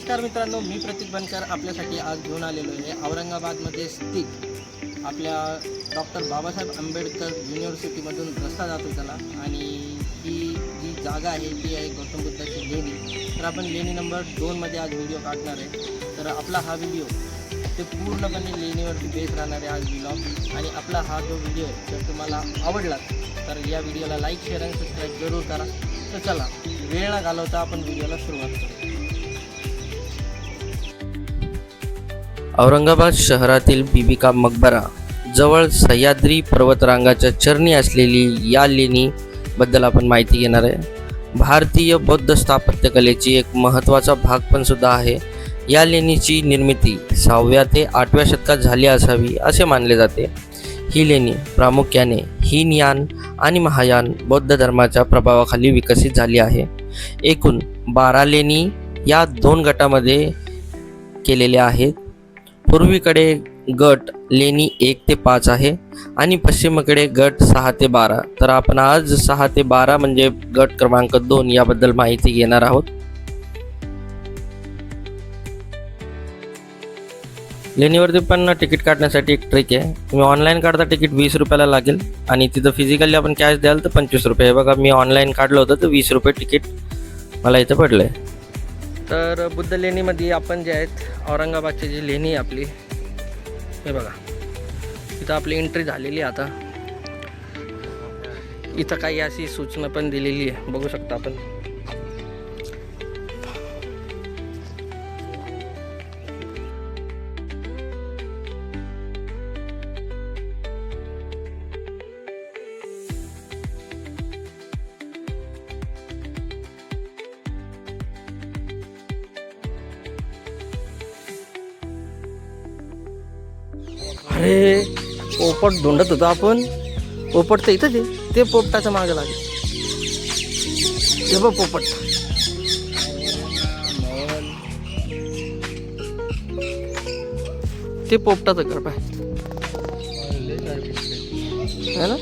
नमस्कार मित्रांनो मी प्रतीक बनकर आपल्यासाठी आज घेऊन आलेलो आहे औरंगाबादमध्ये स्थित आपल्या डॉक्टर बाबासाहेब आंबेडकर युनिव्हर्सिटीमधून रस्ता जातो त्याला आणि ही जी जागा आहे ती आहे गौतम बुद्धाची लेणी. तर आपण लेणी नंबर दोनमध्ये आज व्हिडिओ काढणार आहे. तर आपला हा व्हिडिओ ते पूर्णपणे लेणीवरती बेस राहणार आहे आज ब्लॉग आणि आपला हा जो व्हिडिओ आहे जर तुम्हाला आवडला तर या व्हिडिओला लाईक शेअर आणि सबस्क्राईब जरूर करा. तर चला वेळ न घालवता आपण व्हिडिओला सुरुवात करू औरंगाबाद शहरातील बिबिका मकबरा जवळ सह्याद्री पर्वतरांगाच्या चरणी असलेली या लेणीबद्दल आपण माहिती घेणार आहे. भारतीय बौद्ध स्थापत्यकलेची एक महत्त्वाचा भाग पण सुद्धा आहे. या लेणीची निर्मिती सहाव्या ते आठव्या शतकात झाली असावी असे मानले जाते. ही लेणी प्रामुख्याने हीनयान आणि महायान बौद्ध धर्माच्या प्रभावाखाली विकसित झाली आहे. एकूण बारा लेणी या दोन गटामध्ये केलेल्या आहेत. पूर्वीकडे गट लेणी एक ते पाच आहे आणि पश्चिमेकडे गट सहा ते बारा. तर आपण आज सहा ते बारा म्हणजे गट क्रमांक दोन याबद्दल माहिती घेणार आहोत. लेणीवरती पण तिकीट काढण्यासाठी एक ट्रिक आहे. तुम्ही ऑनलाईन काढता तिकीट वीस रुपयाला लागेल आणि तिथं फिजिकली आपण कॅश द्याल तर पंचवीस रुपये. हे बघा मी ऑनलाईन काढलं होतं तर वीस रुपये तिकीट मला इथं पडलं आहे तर बुद्ध लेणीमध्ये आपण जे आहेत औरंगाबादची जी लेणी आहे आपली हे बघा. इथं आपली एंट्री झालेली आहे आता. इथं काही अशी सूचना पण दिलेली आहे. बघू शकता आपण. अरे पोपट धुंडत होतो आपण. पोपट तर इथंच आहे. ते पोपटाच्या मागे लागेल. हे बघ पोपट. ते पोपटाचं कर पाय. है ना?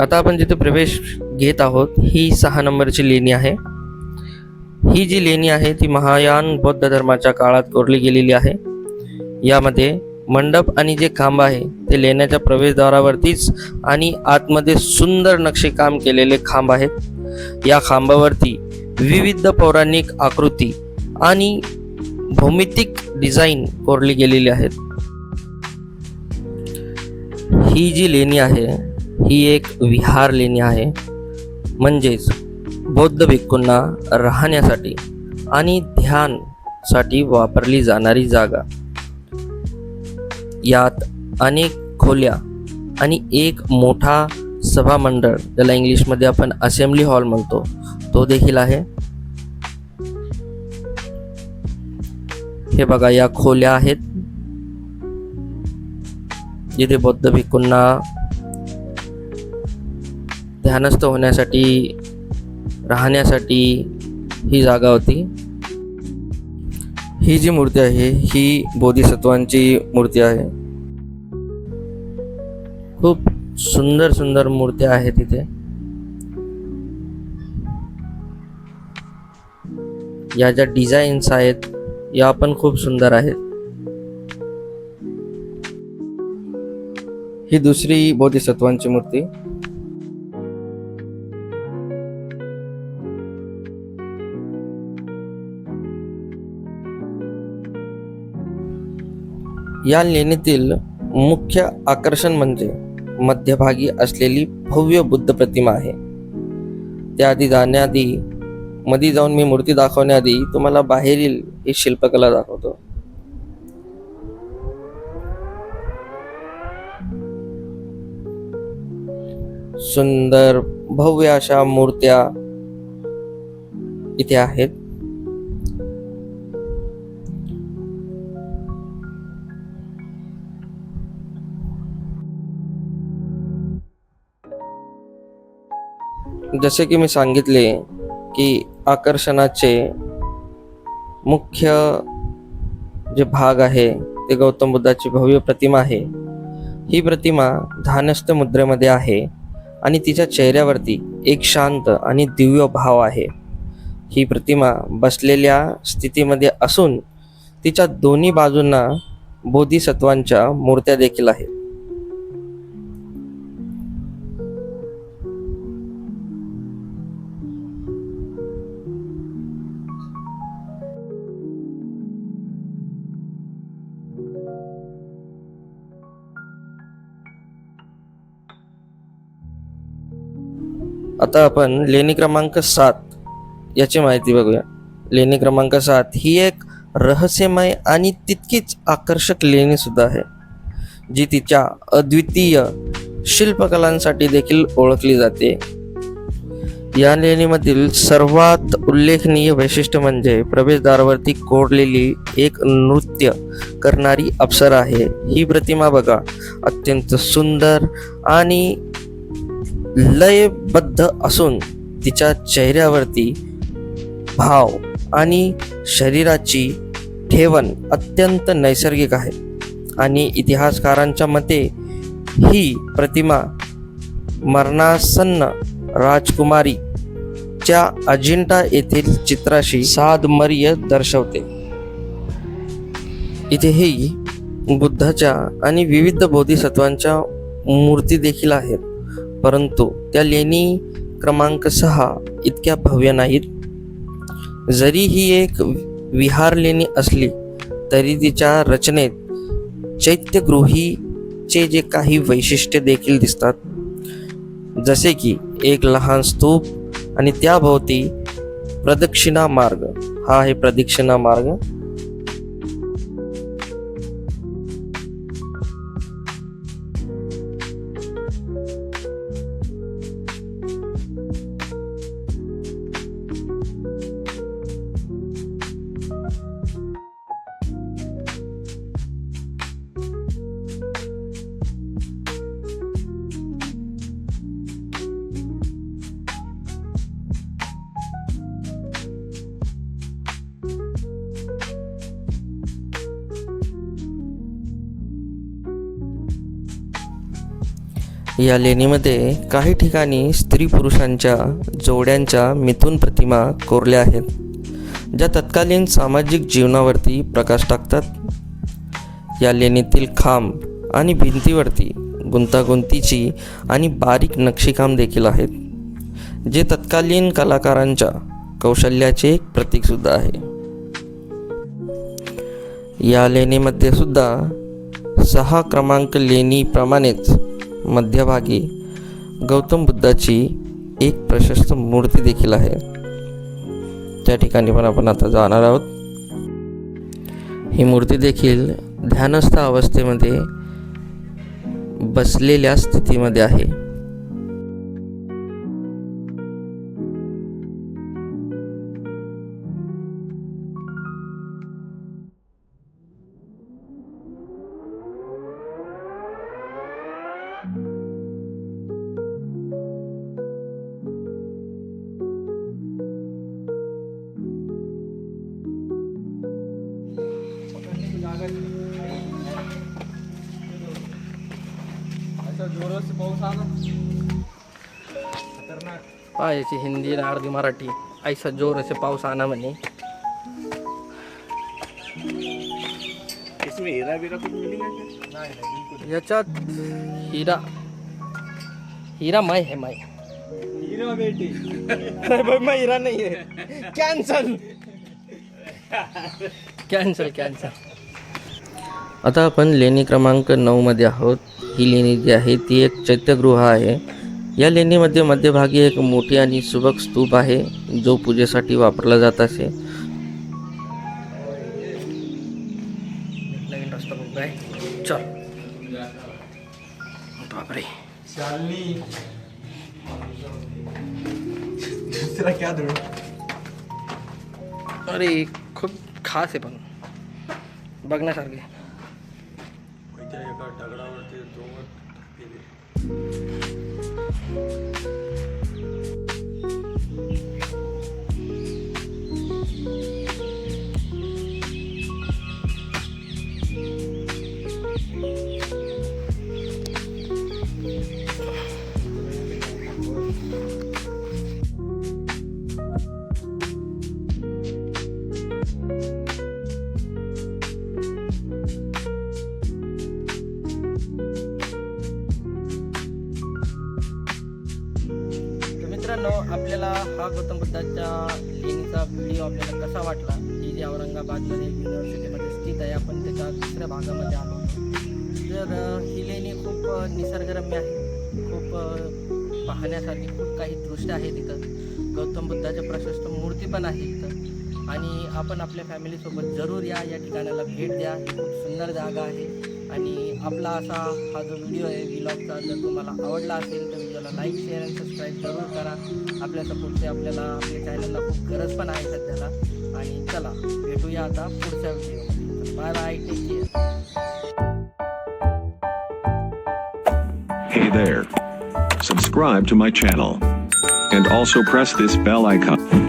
आता आपण जिथे प्रवेश घेत आहोत ही सहा नंबरची लेणी आहे. ही जी लेणी आहे ती महायान बौद्ध धर्माच्या काळात कोरली गेलेली आहे. यामध्ये मंडप आणि जे खांब आहे ते लेण्याच्या प्रवेशद्वारावरतीच आणि आतमध्ये सुंदर नक्षीकाम केलेले खांब आहेत. या खांबावरती विविध पौराणिक आकृती आणि भौमितिक डिझाईन कोरली गेलेली आहेत. ही जी लेणी आहे ही एक विहार लेणी आहे. म्हणजेच बौद्ध भिक्खूंना राहण्यासाठी आणि ध्यानसाठी वापरली जाणारी जागा. यात अनेक खोल्या आणि एक मोठा सभामंडळ ज्याला इंग्लिशमध्ये आपण असेंब्ली हॉल म्हणतो तो देखील आहे. हे बघा या खोल्या आहेत जिथे बौद्ध भिक्खूंना ध्यानस्थ होण्यासाठी राहण्यासाठी ही जागा होती. ही जी मूर्ती आहे ही बोधिसत्वांची मूर्ती आहे. खूप सुंदर सुंदर मूर्त्या आहेत तिथे. या ज्या डिझाईन्स आहेत या पण खूप सुंदर आहेत. ही दुसरी बोधिसत्वांची मूर्ती. या लेणीतील मुख्य आकर्षण म्हणजे मध्यभागी असलेली भव्य बुद्ध प्रतिमा आहे. त्याआधी जाण्याआधी मध्ये जाऊन मी मूर्ती दाखवण्याआधी तुम्हाला बाहेरील ही शिल्पकला दाखवतो. सुंदर भव्य अशा मूर्त्या इथे आहेत. जसे की मी सांगितले की आकर्षणाचे मुख्य जे भाग आहे ते गौतम बुद्धाची भव्य प्रतिमा आहे. ही प्रतिमा धानस्थ मुद्रेमध्ये आहे आणि तिच्या चेहऱ्यावरती एक शांत आणि दिव्य भाव आहे. ही प्रतिमा बसलेल्या स्थितीमध्ये असून तिच्या दोन्ही बाजूंना बोधिसत्वांच्या मूर्त्या देखील आहेत. आता आपण लेणी क्रमांक सात याची माहिती बघूया. लेणी क्रमांक सात ही एक रहस्यमय आणि तितकीच आकर्षक लेणी सुद्धा आहे जी तिच्या अद्वितीय शिल्पकलांसाठी देखील ओळखली जाते. या लेणीमधील सर्वात उल्लेखनीय वैशिष्ट्य म्हणजे प्रवेशद्वारावरती कोरलेली एक नृत्य करणारी अप्सरा आहे. ही प्रतिमा बघा अत्यंत सुंदर आणि लयबद्ध असून तिच्या चेहऱ्यावरती भाव आणि शरीराची ठेवण अत्यंत नैसर्गिक आहे. आणि इतिहासकारांच्या मते ही प्रतिमा मरणासन्न राजकुमारीच्या अजिंठा येथील चित्राशी साधमर्य दर्शवते. इथेही बुद्धाच्या आणि विविध बोधिसत्वांच्या मूर्ती देखील आहेत. परंतु त्या लेणी क्रमांक सहा इतक्या भव्य नाहीत. जरी ही एक विहार लेणी असली तरी तिच्या रचनेत चैत्यगृहीचे जे काही वैशिष्ट्य देखील दिसतात जसे की एक लहान स्तूप आणि त्याभोवती प्रदक्षिणा मार्ग हा आहे प्रदक्षिणा मार्ग या लेणीमध्ये काही ठिकाणी स्त्री पुरुषांच्या जोड्यांच्या मिथून प्रतिमा कोरल्या आहेत ज्या तत्कालीन सामाजिक जीवनावरती प्रकाश टाकतात. या लेणीतील खांब आणि भिंतीवरती गुंतागुंतीची आणि बारीक नक्षीकाम देखील आहेत जे तत्कालीन कलाकारांच्या कौशल्याचे एक प्रतीकसुद्धा आहे. या लेणीमध्ये सुद्धा सहा क्रमांक लेणीप्रमाणेच मध्यभागी गौतम बुद्धाची एक प्रशस्त मूर्ती देखील आहे. त्या ठिकाणी पण आपण आता जाणार आहोत. ही मूर्ती देखील ध्यानस्थ अवस्थेमध्ये बसलेल्या स्थितीमध्ये आहे. याची हिंदी आणि अर्धी मराठी. ऐसा जोर असे पाऊस आणा म्हणे. इसमें हीरा वीरा कुछ मिलेगा क्या? याच्यात हिरा. हिरा मै है मै हीरा बेटी. अरे भाई मैं हिरा नहीं है कॅन्सल कॅन्सल कॅन्सल आता आपण लेणी क्रमांक नऊमध्ये आहोत. ही लेणी जी आहे ती एक चैत्यगृह आहे. या लेणीमध्ये मध्यभागी एक मोठी आणि सुबक स्तूप आहे जो पूजेसाठी वापरला जात असे. अरे खूप खास आहे पण. बघण्यासारखे Thank you. आपल्याला गौतम बुद्धाच्या लेणीचा व्हिडिओ आपल्याला कसा वाटला? ही जी औरंगाबादमध्ये युनिव्हर्सिटीमध्ये स्थित आहे आपण त्याच्या दुसऱ्या भागामध्ये आलो. तर ही लेणी खूप निसर्गरम्य आहे. खूप पाहण्यासाठी पाहण्यासारखी खूप काही दृश्य आहे तिथं. गौतम बुद्धाच्या प्रशस्त मूर्ती पण आहे इथं. आणि आपण आपल्या फॅमिलीसोबत जरूर या या ठिकाणाला भेट द्या. ही खूप सुंदर जागा आहे. आणि आपला असा हा जो व्हिडिओ आहे व्लॉगचा जर तुम्हाला आवडला असेल तर व्हिडिओला लाईक शेअर आणि सबस्क्राईब जरूर करा आपल्या सपोर्टची आपल्याला आपल्या चॅनलला खूप गरज पण आहे सध्याला आणि चला भेटूया आता पुढच्या video bye bye take care Hey there. Subscribe to my channel. And also press this bell icon.